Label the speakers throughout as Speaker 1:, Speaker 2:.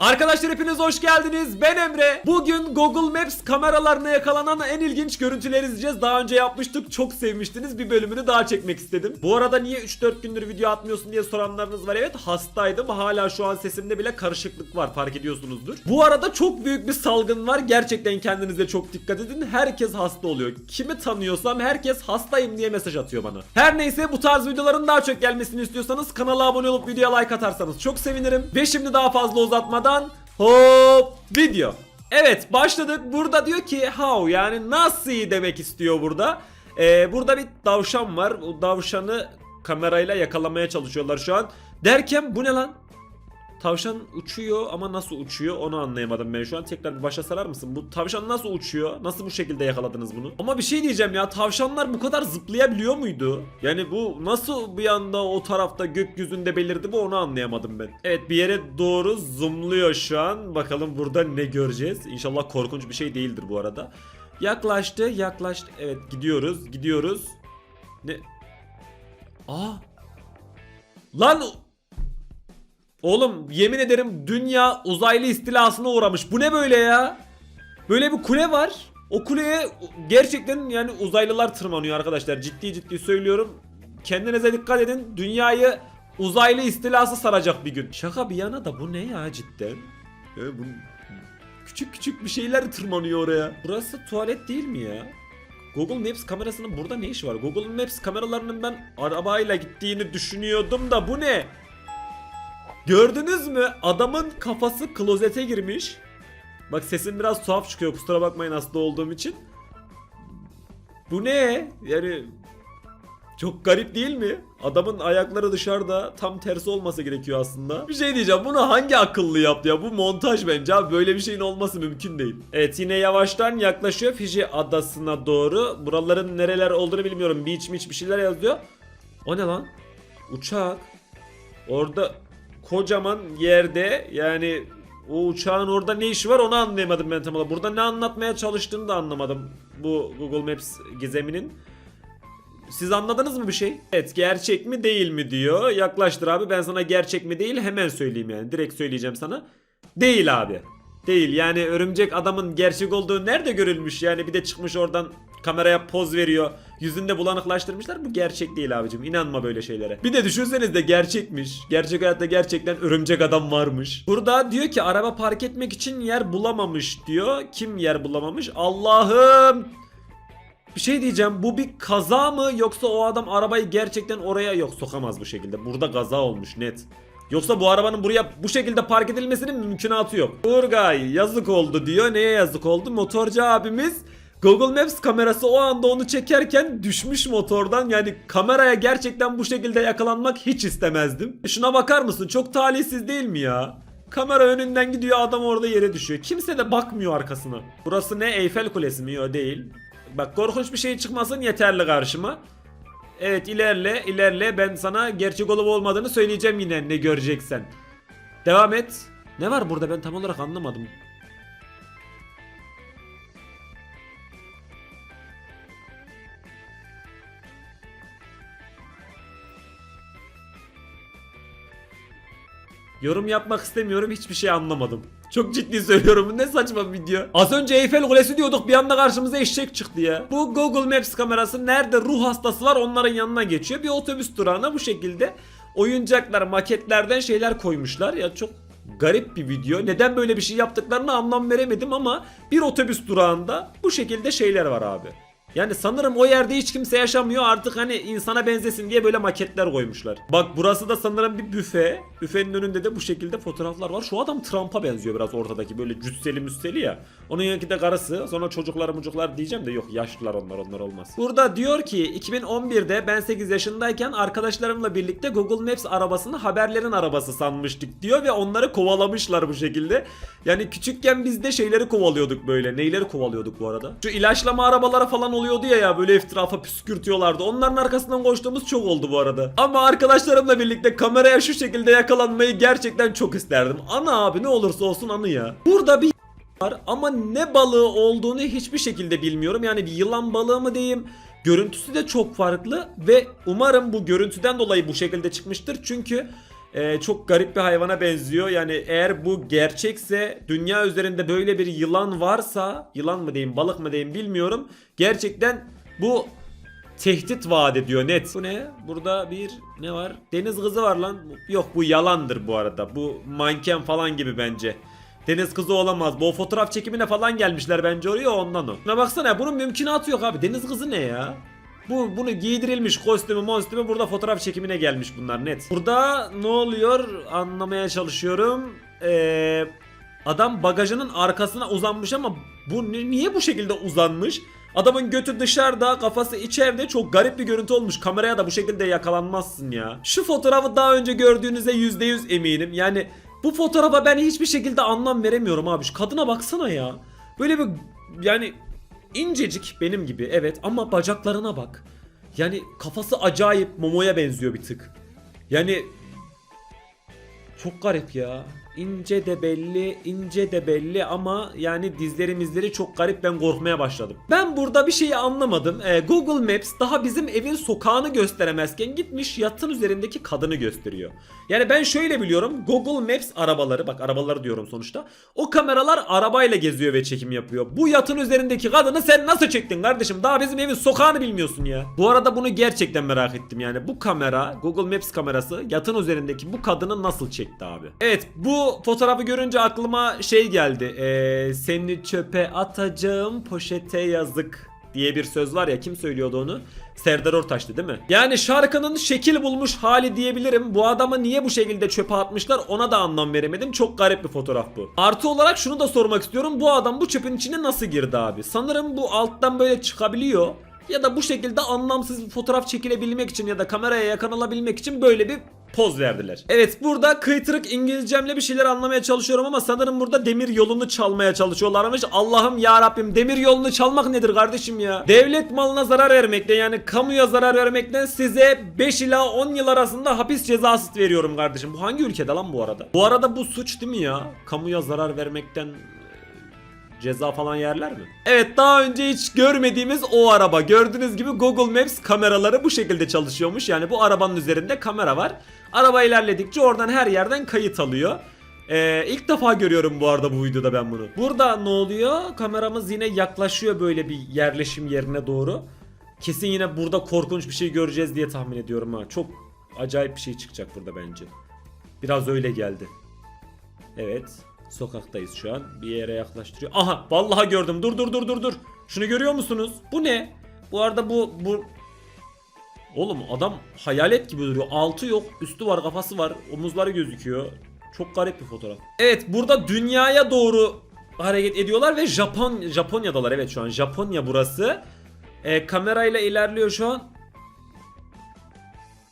Speaker 1: Arkadaşlar hepiniz hoş geldiniz. Ben Emre. Bugün Google Maps kameralarına yakalanan en ilginç görüntüleri izleyeceğiz. Daha önce yapmıştık. Çok sevmiştiniz. Bir bölümünü daha çekmek istedim. Bu arada niye 3-4 gündür video atmıyorsun diye soranlarınız var. Evet hastaydım. Hala şu an sesimde bile karışıklık var. Fark ediyorsunuzdur. Bu arada çok büyük bir salgın var. Gerçekten kendinize çok dikkat edin. Herkes hasta oluyor. Kimi tanıyorsam herkes hastayım diye mesaj atıyor bana. Her neyse bu tarz videoların daha çok gelmesini istiyorsanız kanala abone olup videoya like atarsanız çok sevinirim. Ve şimdi daha fazla uzatmadan hop video. Evet başladık. Burada diyor ki how yani nasıl demek istiyor burada. Ee, burada bir davşan var. O davşanı kamerayla yakalamaya çalışıyorlar şu an. Derken bu ne lan? Tavşan uçuyor ama nasıl uçuyor onu anlayamadım ben şu an. Tekrar bir başa sarar mısın? Bu tavşan nasıl uçuyor? Nasıl bu şekilde yakaladınız bunu? Ama bir şey diyeceğim ya tavşanlar bu kadar zıplayabiliyor muydu? Yani bu nasıl bir anda o tarafta gökyüzünde belirdi bu onu anlayamadım ben. Evet bir yere doğru zoomluyor şu an. Bakalım burada ne göreceğiz. İnşallah korkunç bir şey değildir bu arada. Yaklaştı yaklaştı. Evet gidiyoruz gidiyoruz. Ne? Aa. Lan Oğlum yemin ederim dünya uzaylı istilasına uğramış. Bu ne böyle ya? Böyle bir kule var. O kuleye gerçekten yani uzaylılar tırmanıyor arkadaşlar. Ciddi ciddi söylüyorum. Kendinize dikkat edin. Dünyayı uzaylı istilası saracak bir gün. Şaka bir yana da bu ne ya cidden? Ya bu küçük küçük bir şeyler tırmanıyor oraya. Burası tuvalet değil mi ya? Google Maps kamerasının burada ne işi var? Google Maps kameralarının ben arabayla gittiğini düşünüyordum da bu ne? Gördünüz mü? Adamın kafası klozete girmiş. Bak sesim biraz tuhaf çıkıyor kusura bakmayın hasta olduğum için. Bu ne? Yani çok garip değil mi? Adamın ayakları dışarıda tam tersi olması gerekiyor aslında. Bir şey diyeceğim bunu hangi akıllı yaptı ya? Bu montaj bence abi böyle bir şeyin olması mümkün değil. Evet yine yavaştan yaklaşıyor Fiji adasına doğru. Buraların nereler olduğunu bilmiyorum. Beach beach bir şeyler yazıyor. O ne lan? Uçak. Orada kocaman yerde yani o uçağın orada ne işi var onu anlayamadım ben tam olarak. Burada ne anlatmaya çalıştığını da anlamadım bu Google Maps gizeminin. Siz anladınız mı bir şey? Evet gerçek mi değil mi diyor. Yaklaştır abi ben sana gerçek mi değil hemen söyleyeyim yani. Direkt söyleyeceğim sana. Değil abi. Değil yani örümcek adamın gerçek olduğu nerede görülmüş yani bir de çıkmış oradan kameraya poz veriyor. Yüzünde bulanıklaştırmışlar. Bu gerçek değil abicim. İnanma böyle şeylere. Bir de düşünseniz de gerçekmiş. Gerçek hayatta gerçekten örümcek adam varmış. Burada diyor ki araba park etmek için yer bulamamış diyor. Kim yer bulamamış? Allah'ım. Bir şey diyeceğim. Bu bir kaza mı yoksa o adam arabayı gerçekten oraya yok sokamaz bu şekilde. Burada kaza olmuş net. Yoksa bu arabanın buraya bu şekilde park edilmesinin mümkünatı yok. Urgay yazık oldu diyor. Neye yazık oldu? Motorcu abimiz Google Maps kamerası o anda onu çekerken düşmüş motordan. Yani kameraya gerçekten bu şekilde yakalanmak hiç istemezdim. Şuna bakar mısın? Çok talihsiz değil mi ya? Kamera önünden gidiyor adam orada yere düşüyor. Kimse de bakmıyor arkasına. Burası ne Eyfel Kulesi mi? O değil. Bak korkunç bir şey çıkmasın yeterli karşıma. Evet ilerle ilerle ben sana gerçek olup olmadığını söyleyeceğim yine ne göreceksen. Devam et. Ne var burada ben tam olarak anlamadım. Yorum yapmak istemiyorum hiçbir şey anlamadım. Çok ciddi söylüyorum bu ne saçma video. Az önce Eyfel Kulesi diyorduk bir anda karşımıza eşek çıktı ya. Bu Google Maps kamerası nerede ruh hastası var onların yanına geçiyor. Bir otobüs durağına bu şekilde oyuncaklar maketlerden şeyler koymuşlar. Ya çok garip bir video. Neden böyle bir şey yaptıklarını anlam veremedim ama bir otobüs durağında bu şekilde şeyler var abi. Yani sanırım o yerde hiç kimse yaşamıyor artık hani insana benzesin diye böyle maketler koymuşlar. Bak burası da sanırım bir büfe. Büfenin önünde de bu şekilde fotoğraflar var. Şu adam Trump'a benziyor biraz ortadaki böyle cüsseli müsseli ya. Onun yanındaki de karısı. Sonra çocuklar mucuklar diyeceğim de yok yaşlılar onlar onlar olmaz. Burada diyor ki 2011'de ben 8 yaşındayken arkadaşlarımla birlikte Google Maps arabasını haberlerin arabası sanmıştık diyor ve onları kovalamışlar bu şekilde. Yani küçükken biz de şeyleri kovalıyorduk böyle. Neyleri kovalıyorduk bu arada? Şu ilaçlama arabalara falan oluyordu ya ya böyle etrafa püskürtüyorlardı. Onların arkasından koştuğumuz çok oldu bu arada. Ama arkadaşlarımla birlikte kameraya şu şekilde yakalanmayı gerçekten çok isterdim. Ana abi ne olursa olsun anı ya. Burada bir var ama ne balığı olduğunu hiçbir şekilde bilmiyorum. Yani bir yılan balığı mı diyeyim? Görüntüsü de çok farklı ve umarım bu görüntüden dolayı bu şekilde çıkmıştır. Çünkü Ee, çok garip bir hayvana benziyor. Yani eğer bu gerçekse dünya üzerinde böyle bir yılan varsa yılan mı diyeyim balık mı diyeyim bilmiyorum. Gerçekten bu tehdit vaat ediyor net. Bu ne? Burada bir ne var? Deniz kızı var lan. Yok bu yalandır bu arada. Bu manken falan gibi bence. Deniz kızı olamaz. Bu fotoğraf çekimine falan gelmişler bence oraya ondan o. Şuna baksana bunun mümkünatı yok abi. Deniz kızı ne ya? Bu bunu giydirilmiş kostümü monstümü burada fotoğraf çekimine gelmiş bunlar net. Burada ne oluyor anlamaya çalışıyorum. Ee, adam bagajının arkasına uzanmış ama bu ni- niye bu şekilde uzanmış? Adamın götü dışarıda, kafası içeride çok garip bir görüntü olmuş. Kameraya da bu şekilde yakalanmazsın ya. Şu fotoğrafı daha önce gördüğünüze %100 eminim. Yani bu fotoğrafa ben hiçbir şekilde anlam veremiyorum abi. Şu kadına baksana ya. Böyle bir yani incecik benim gibi evet ama bacaklarına bak. Yani kafası acayip Momo'ya benziyor bir tık. Yani çok garip ya. İnce de belli, ince de belli ama yani dizleri mizleri çok garip ben korkmaya başladım. Ben burada bir şeyi anlamadım. Ee, Google Maps daha bizim evin sokağını gösteremezken gitmiş yatın üzerindeki kadını gösteriyor. Yani ben şöyle biliyorum. Google Maps arabaları, bak arabaları diyorum sonuçta. O kameralar arabayla geziyor ve çekim yapıyor. Bu yatın üzerindeki kadını sen nasıl çektin kardeşim? Daha bizim evin sokağını bilmiyorsun ya. Bu arada bunu gerçekten merak ettim yani. Bu kamera, Google Maps kamerası yatın üzerindeki bu kadını nasıl çekti abi? Evet bu fotoğrafı görünce aklıma şey geldi. Ee, seni çöpe atacağım poşete yazık diye bir söz var ya kim söylüyordu onu? Serdar Ortaç'tı değil mi? Yani şarkının şekil bulmuş hali diyebilirim. Bu adamı niye bu şekilde çöpe atmışlar ona da anlam veremedim. Çok garip bir fotoğraf bu. Artı olarak şunu da sormak istiyorum. Bu adam bu çöpün içine nasıl girdi abi? Sanırım bu alttan böyle çıkabiliyor. Ya da bu şekilde anlamsız bir fotoğraf çekilebilmek için ya da kameraya yakalanabilmek için böyle bir poz verdiler. Evet burada kıytırık İngilizcemle bir şeyler anlamaya çalışıyorum ama sanırım burada demir yolunu çalmaya çalışıyorlarmış. Allah'ım ya Rabbim demir yolunu çalmak nedir kardeşim ya? Devlet malına zarar vermekten yani kamuya zarar vermekten size 5 ila 10 yıl arasında hapis cezası veriyorum kardeşim. Bu hangi ülkede lan bu arada? Bu arada bu suç değil mi ya? Kamuya zarar vermekten ceza falan yerler mi? Evet daha önce hiç görmediğimiz o araba. Gördüğünüz gibi Google Maps kameraları bu şekilde çalışıyormuş. Yani bu arabanın üzerinde kamera var. Araba ilerledikçe oradan her yerden kayıt alıyor. Ee, ilk defa görüyorum bu arada bu videoda ben bunu. Burada ne oluyor? Kameramız yine yaklaşıyor böyle bir yerleşim yerine doğru. Kesin yine burada korkunç bir şey göreceğiz diye tahmin ediyorum ha. Çok acayip bir şey çıkacak burada bence. Biraz öyle geldi. Evet. Sokaktayız şu an. Bir yere yaklaştırıyor. Aha vallahi gördüm. Dur dur dur dur dur. Şunu görüyor musunuz? Bu ne? Bu arada bu bu Oğlum adam hayalet gibi duruyor. Altı yok, üstü var, kafası var, omuzları gözüküyor. Çok garip bir fotoğraf. Evet, burada dünyaya doğru hareket ediyorlar ve Japon Japonya'dalar. Evet şu an Japonya burası. E, kamerayla ilerliyor şu an.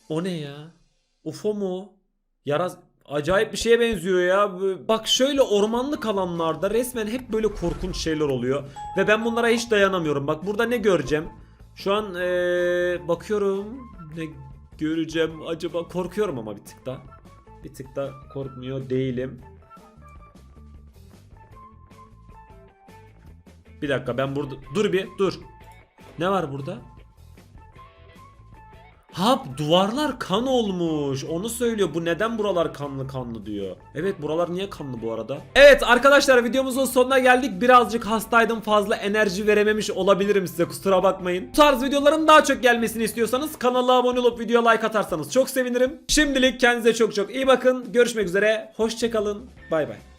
Speaker 1: O ne ya? UFO mu? Yaraz acayip bir şeye benziyor ya. Bak şöyle ormanlık alanlarda resmen hep böyle korkunç şeyler oluyor. Ve ben bunlara hiç dayanamıyorum. Bak burada ne göreceğim? Şu an eee, bakıyorum. Ne göreceğim acaba? Korkuyorum ama bir tık da. Bir tık da korkmuyor değilim. Bir dakika ben burada... Dur bir dur. Ne var burada? Ha duvarlar kan olmuş. Onu söylüyor. Bu neden buralar kanlı kanlı diyor. Evet buralar niye kanlı bu arada? Evet arkadaşlar videomuzun sonuna geldik. Birazcık hastaydım. Fazla enerji verememiş olabilirim size. Kusura bakmayın. Bu tarz videoların daha çok gelmesini istiyorsanız kanala abone olup videoya like atarsanız çok sevinirim. Şimdilik kendinize çok çok iyi bakın. Görüşmek üzere. Hoşçakalın. Bay bay.